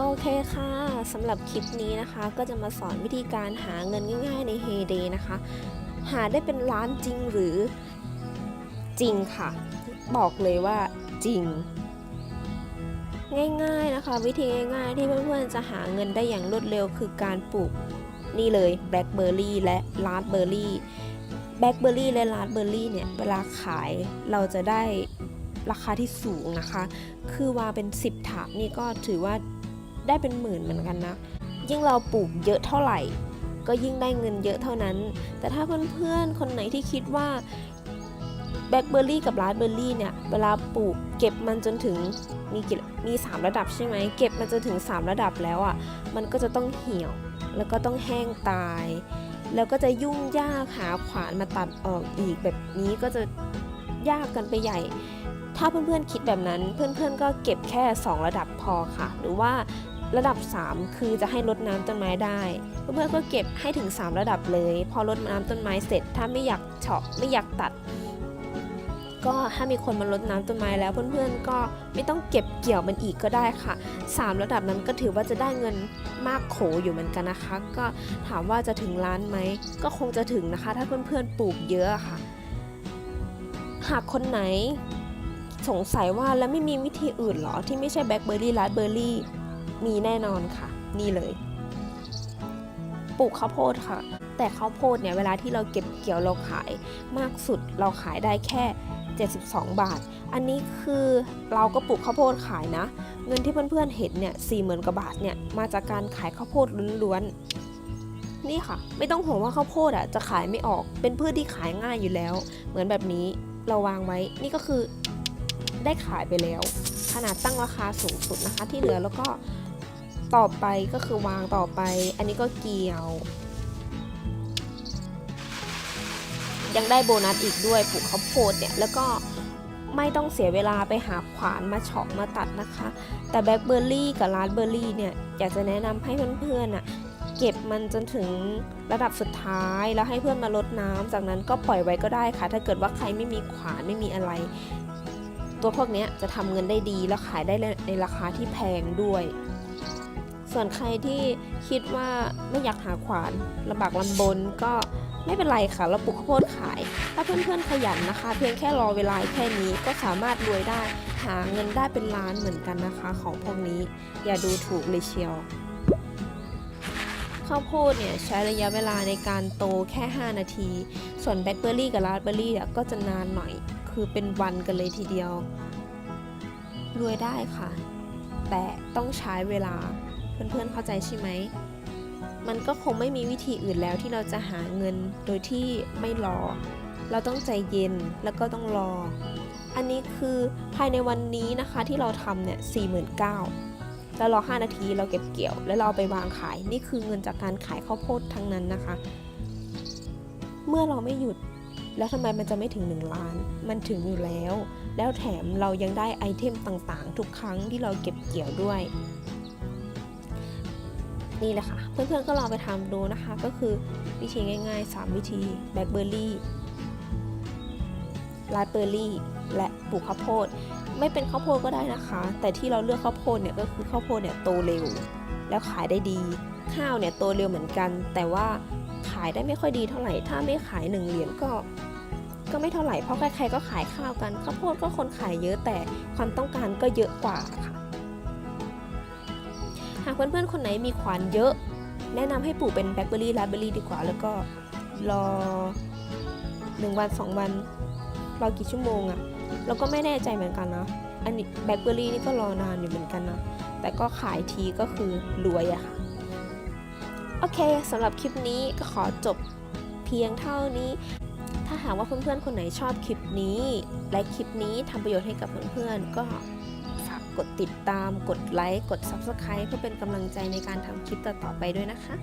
โอเคค่ะสำหรับคลิปนี้นะคะก็จะมาสอนวิธีการหาเงินง่ายๆใน Heyday นะคะ หาได้เป็นล้านจริงหรือจริงค่ะ บอกเลยว่าจริง ง่ายๆนะคะ วิธีง่ายๆที่เพื่อนๆจะหาเงินได้อย่างรวดเร็วคือการปลูกนี่เลยแบล็คเบอร์รี่และลาสเบอร์รี่แบล็คเบอร์รี่และลาสเบอร์รี่เนี่ยเวลาขายเราจะได้ราคาที่สูงนะคะ คือว่าเป็น 10 ถาดนี่ก็ถือว่า ได้เป็นหมื่นเหมือนกันนะ ยิ่งเราปลูกเยอะเท่าไหร่ ก็ยิ่งได้เงินเยอะเท่านั้น แต่ถ้าเพื่อนๆ คนไหนที่คิดว่าแบล็คเบอร์รี่กับราสเบอร์รี่เนี่ย เวลาปลูกเก็บมันจนถึงมีมี 3 ระดับใช่ไหม เก็บมันจนถึง 3 ระดับแล้วอะ่ะ มันก็จะต้องเหี่ยว แล้วก็ต้องแห้งตาย แล้วก็จะยุ่งยากหาขวานมาตัดออกอีกแบบนี้ก็จะยากกันไปใหญ่ ถ้าเพื่อนๆคิดแบบนั้น เพื่อนๆก็เก็บแค่ 2 ระดับพอค่ะ หรือว่า ระดับ 3 คือจะให้รดน้ำต้นไม้ได้ เพื่อนๆก็เก็บให้ถึง 3 ระดับเลย พอรดน้ำต้นไม้เสร็จ ถ้าไม่อยากเฉาะไม่อยากตัด ก็ถ้ามีคนมารดน้ำต้นไม้แล้วเพื่อนๆก็ไม่ต้องเก็บเกี่ยวมันอีกก็ได้ค่ะ 3 ระดับนั้นก็ถือว่าจะได้เงินมากโขอยู่เหมือนกันนะคะ ก็ถามว่าจะถึงล้านไหมก็คงจะถึงนะคะ ถ้าเพื่อนๆปลูกเยอะค่ะ หากคนไหนสงสัยว่าแล้วไม่มีวิธีอื่นหรอที่ไม่ใช่แบล็คเบอร์รี่ราสเบอร์รี่ มีแน่นอนค่ะ นี่เลย ปลูกข้าวโพดค่ะ แต่ข้าวโพดเนี่ยเวลาที่เราเก็บเกี่ยวเราขายมากสุดเราขายได้แค่ 72 บาท อันนี้คือเราก็ปลูกข้าวโพดขายนะ เงินที่เพื่อนๆเห็นเนี่ยสี่หมื่นกว่าบาทเนี่ยมาจากการขายข้าวโพดล้วนๆนี่ค่ะ ไม่ต้องห่วงว่าข้าวโพดอะจะขายไม่ออกเป็นพืชที่ขายง่ายอยู่แล้ว เหมือนแบบนี้เราวางไว้นี่ก็คือได้ขายไปแล้ว ขนาดตั้งราคาสูงสุดนะคะ ที่เหลือแล้วก็ ต่อไปก็คือวางต่อไป อันนี้ก็เกี่ยว ยังได้โบนัสอีกด้วยปลูกข้าวโพดเนี่ย แล้วก็ไม่ต้องเสียเวลาไปหาขวานมาเฉาะมาตัดนะคะ แต่แบล็คเบอร์รี่กับราสเบอร์รี่เนี่ย อยากจะแนะนำให้เพื่อนๆอะเก็บมันจนถึงระดับสุดท้ายแล้วให้เพื่อนมาลดน้ำจากนั้นก็ปล่อยไว้ก็ได้ค่ะ ถ้าเกิดว่าใครไม่มีขวานไม่มีอะไร ตัวพวกนี้จะทำเงินได้ดีแล้วขายได้ในราคาที่แพงด้วย ส่วนใครที่คิดว่าไม่อยากหาขวานลำบากลำบนก็ไม่เป็นไรค่ะ เราปลูกข้าวโพดขาย ถ้าเพื่อนๆขยันนะคะ เพียงแค่รอเวลาแค่นี้ก็สามารถรวยได้ หาเงินได้เป็นล้านเหมือนกันนะคะ ของพวกนี้อย่าดูถูกเลยเชียวข้าวโพดเนี่ยใช้ระยะเวลาในการโตแค่ 5 นาที ส่วนแบล็คเบอร์รี่กับราสเบอร์รี่เนี่ยก็จะนานหน่อย คือเป็นวันกันเลยทีเดียว รวยได้ค่ะ แต่ต้องใช้เวลา เพื่อนๆเข้าใจใช่ไหม มันก็คงไม่มีวิธีอื่นแล้วที่เราจะหาเงินโดยที่ไม่รอ เราต้องใจเย็นแล้วก็ต้องรอ อันนี้คือภายในวันนี้นะคะที่เราทำเนี่ย4 9 0 0 0แล้วรอ 5 นาทีเราเก็บเกี่ยว แล้วเรอาไปวางขาย นี่คือเงินจากการขายข้าวโพดทั้งนั้นนะคะ เมื่อเราไม่หยุด แล้วทำไมมันจะไม่ถึง 1 ล้าน มันถึงอยู่แล้ว แล้วแถมเรายังได้ไอเทมต่างๆ ทุกครั้งที่เราเก็บเกี่ยวด้วย นี่แหละค่ะ เพื่อนๆก็ลองไปทำดูนะคะ ก็คือวิธีง่าย ๆ 3 วิธีแบล็คเบอร์รี่ราเบอร์รี่ และปลูกข้าวโพด ไม่เป็นข้าวโพดก็ได้นะคะ แต่ที่เราเลือกข้าวโพดเนี่ยก็คือข้าวโพดเนี่ยโตเร็ว แล้วขายได้ดี ข้าวเนี่ยโตเร็วเหมือนกัน แต่ว่าขายได้ไม่ค่อยดีเท่าไหร่ ถ้าไม่ขายหนึ่งเหรียญก็ก็ไม่เท่าไหร่ เพราะใครๆก็ขายข้าวกัน ข้าวโพดก็คนขายเยอะแต่ความต้องการก็เยอะกว่าค่ะากเพื่อนๆคนไหนมีขวานเยอะ แนะนำให้ปลูกเป็นแบล็คเบอร์รี่ราสเบอร์รี่ดีกว่า แล้วก็รอหนึ่งวันสองวันรอกี่ชั่วโมงอะเราก็ไม่แน่ใจเหมือนกันนะ อันนี้แบล็คเบอร์รี่นี่ก็รอนานอยู่เหมือนกันนะ แต่ก็ขายทีก็คือรวยอะค่ะ โอเคสำหรับคลิปนี้ก็ขอจบเพียงเท่านี้ ถ้าหากว่าเพื่อนๆคนไหนชอบคลิปนี้ และคลิปนี้ทำประโยชน์ให้กับเพื่อนๆก็ กดติดตาม กดไลค์ กด Subscribe เพื่อเป็นกำลังใจในการทำคลิปต่อๆไปด้วยนะคะ